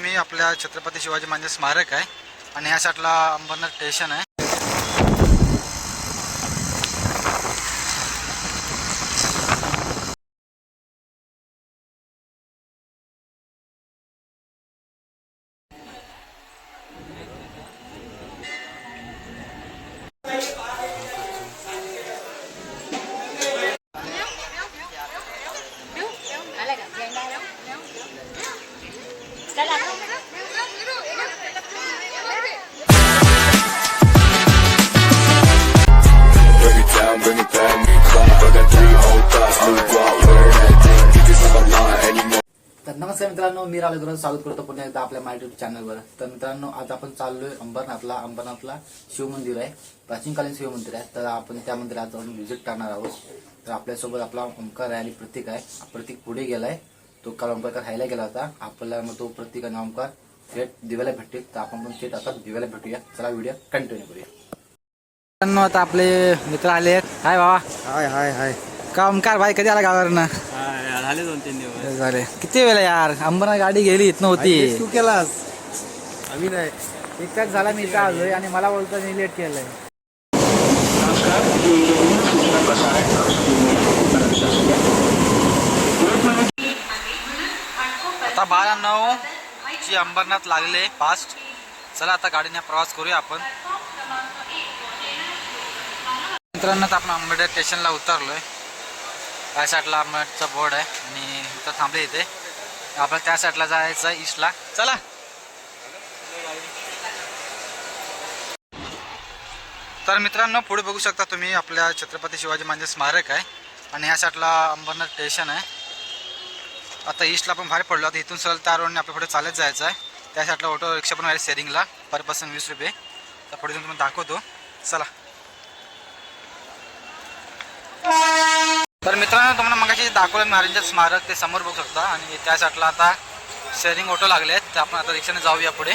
तुम्ही आपल्या छत्रपती शिवाजी महाराज स्मारक आहे आणि ह्या साईडला अंबरनाथ स्टेशन आहे. मित्रांनो मी राहुल स्वागत करतो पुन्हा एकदा आपल्या माझ्या युट्यूब चॅनलवर तर मित्रांनो आज आपण चाललोय अंबरनाथला. अंबरनाथला शिवमंदिर आहे. प्राचीनकालीन शिवमंदिर आहे. तर आपण त्या मंदिरात जाऊन व्हिजिट करणार आहोत. तर आपल्यासोबत आपला ओंकार आहे आणि प्रतीक आहे. प्रतीक पुढे गेलाय. तो काल ओंकारकर राहायला गेला होता. आपल्याला मग तो प्रतीक आणि ओंकार थेट दिव्याला भेटतील. तर आपण पण थेट आता दिव्याला भेटूया. चला व्हिडिओ कंटिन्यू करूया. मित्रांनो आता आपले मित्र आले आहेत हाय बाबा हाय हाय हाय. का ओमकार भाई कधी आला गावावरनं? झाले दोन तीन दिवस. झाले. किती वेळ यार? अंबरनाथ गाडी गेली इथनं होती. तू केलास. आम्ही नाही एक तास झाला मी इथं आलोय आणि मला बोलतो मी लेट केलंय. आता बारा नऊ ची अंबरनाथ लागले फास्ट चला आता गाडीने प्रवास करूया आपण. मित्रांनो आपण अंबेडकर स्टेशनला उतरलोय. त्या साईडला अंबेडचा बोर्ड आहे. आणि इथं थांबले इथे. आपल्याला त्या साईडला जायचं आहे ईस्टला चला. तर मित्रांनो पुढे बघू शकता तुम्ही आपल्या छत्रपती शिवाजी महाराज स्मारक आहे. आणि ह्या साईडला अंबरनाथ स्टेशन आहे. आता ईस्टला पण बाहेर पडलो. आता इथून सरळ त्या रोडने आपल्या पुढे चालत जायचं आहे. त्या साईडला ऑटो रिक्षा पण आहे शेअरिंगला पर पर्सन वीस रुपये. तर पुढे जाऊन दाखवतो. चला. तर मित्रांनो तुम्हाला मगाशी दाखवलं महाराजांचं स्मारक ते समोर बघू शकता. आणि त्या साईडला आता शेअरिंग ऑटो लागले आहेत. तर आपण आता रिक्षाने जाऊया पुढे.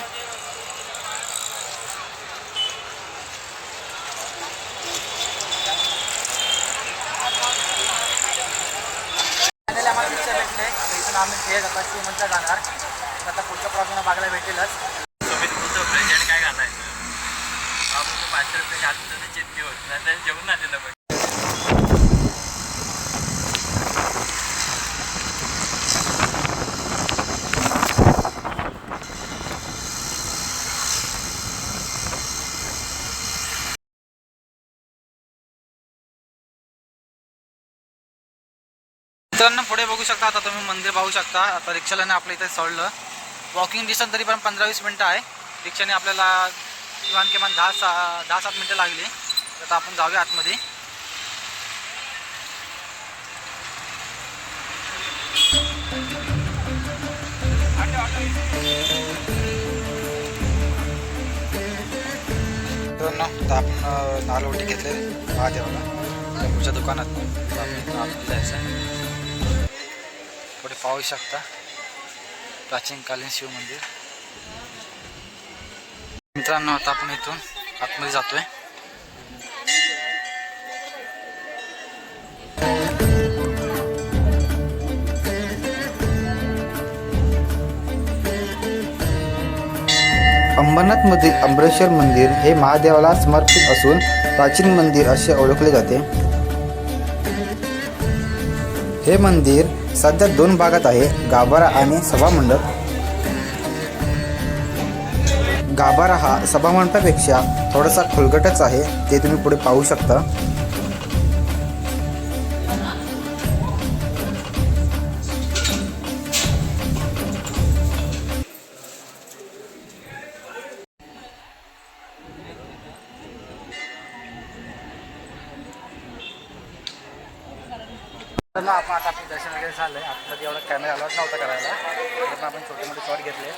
आम्ही थेट आता श्रीमंतला जाणार. आता पुढच्या प्रवासाला बघायला भेटेलच. तुम्ही तुमचं प्रेझेंट काय घालायचं? आपण पाचशे रुपये चित्ती होत नाही जेवून आलेलं मित्रांनो पुढे बघू शकता आता तुम्ही मंदिर पाहू शकता. आता रिक्षाला आपल्या इथे सोडलं वॉकिंग डिस्टन्स तरी पण पंधरा वीस मिनटं आहे. रिक्षाने आपल्याला किमान किमान दहा सहा दहा सात मिनटं लागली. तर आता आपण जाऊया आतमध्ये. आता आपण नारळ घेतले महादेवाला पुढच्या दुकानात. आपण जायचं आहे पुढे पाहू शकता. प्राचीनकालीन शिव मंदिर. मित्रांनो आता आपण इथून आतमध्ये जातोय. अंबरनाथमधील अमरेश्वर मंदिर हे महादेवाला समर्पित असून प्राचीन मंदिर असे ओळखले जाते. हे मंदिर सध्या दोन भागात आहे गाभारा आणि सभामंडप. गाभारा हा सभामंडपापेक्षा थोडासा खोलगटच आहे ते तुम्ही पुढे पाहू शकता. तर आपण आता आपलं दर्शन वगैरे झालं आहे आतमध्ये एवढा कॅमेरा अलाउड नव्हता करायला. आपण छोटे मोठे शॉट घेतले.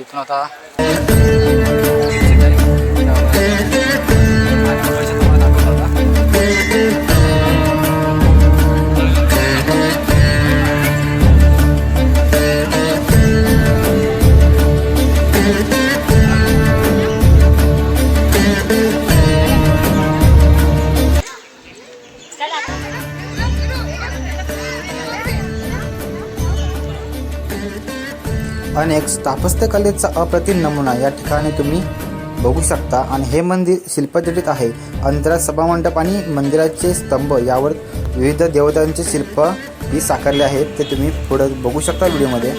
इथून आता अनेक स्थापत्यकलेचा अप्रतिम नमुना या ठिकाणी तुम्ही बघू शकता. आणि हे मंदिर शिल्पजडित आहे. अंतरात सभामंडप आणि मंदिराचे स्तंभ यावर विविध देवतांचे शिल्प ही साकारले आहेत. ते तुम्ही पुढे बघू शकता व्हिडिओमध्ये.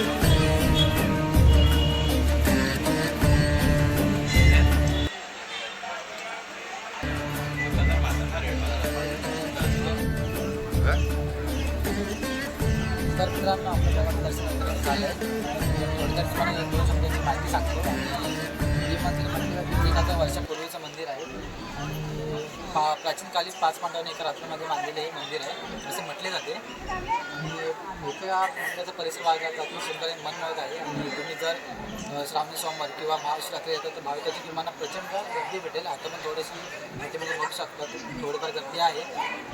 तर मित्रांनो दर्शन झालं थोडक्यात तुम्हाला दोन शब्दाची माहिती सांगतो हे मंदिर म्हणजे तीन वर्षापूर्वीचं मंदिर आहे. पा प्राचीन काली पाच पांडवांनी एका रात्रीमध्ये बांधलेले हे मंदिर आहे. असे म्हटले जाते आणि इथे मंदिराचा परिसर भागात अतिशय सुंदर मन मनमोहक आहे. आणि तुम्ही जर श्रावणी सोमवार किंवा महाशिवरात्री येतात तर भाविकाची तुम्हाला प्रचंड गर्दी भेटेल. आता पण थोडीशी माहितीमध्ये बघू शकता थोडीफार गर्दी आहे.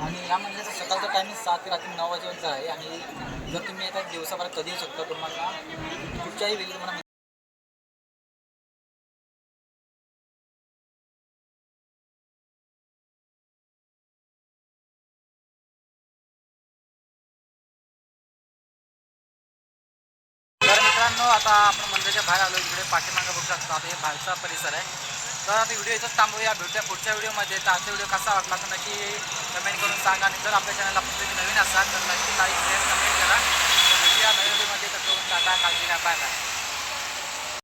आणि या मंदिराचा सकाळचा टायमिंग सात ते रात्री नऊ वाजेपर्यंत आहे. आणि जर तुम्ही येतात दिवसाभरात कधी येऊ शकता तुम्हाला कुठच्याही वेळी तुम्हाला आता आपण मंदिराच्या बाहेर आलो इकडे पाठीमागे बघू शकतो आता हे बाहेरचा परिसर आहे. तर आता व्हिडिओ इथंच थांबूया भेटूया पुढच्या व्हिडिओमध्ये. तर आजचा व्हिडिओ कसा वाटला तर नक्की कमेंट करून सांगा. आणि जर आपल्या चॅनलला आपण तुम्ही नवीन असाल तर नक्की लाईक शेअर कमेंट करा. तर भेटूया नवीन व्हिडिओमध्ये. तर टाटा काळजी घ्या बाय बाय